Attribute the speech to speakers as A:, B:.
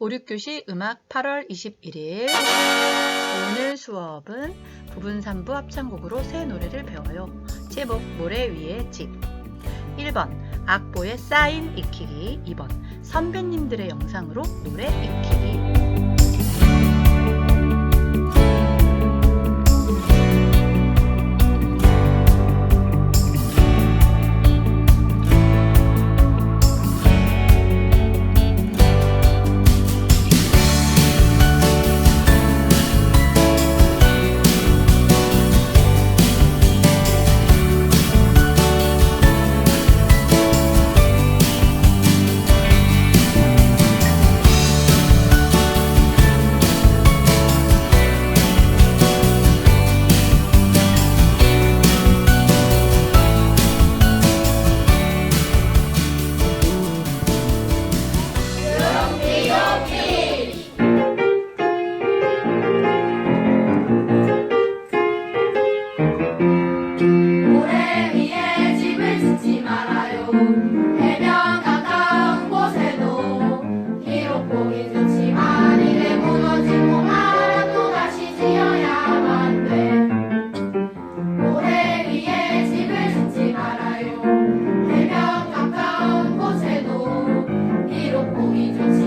A: 5, 6교시 음악 8월 21일 오늘 수업은 부분 3부 합창곡으로 새 노래를 배워요. 제목 모래 위의 집. 1번 악보에 사인 익히기. 2번 선배님들의 영상으로 노래 익히기
B: comigo.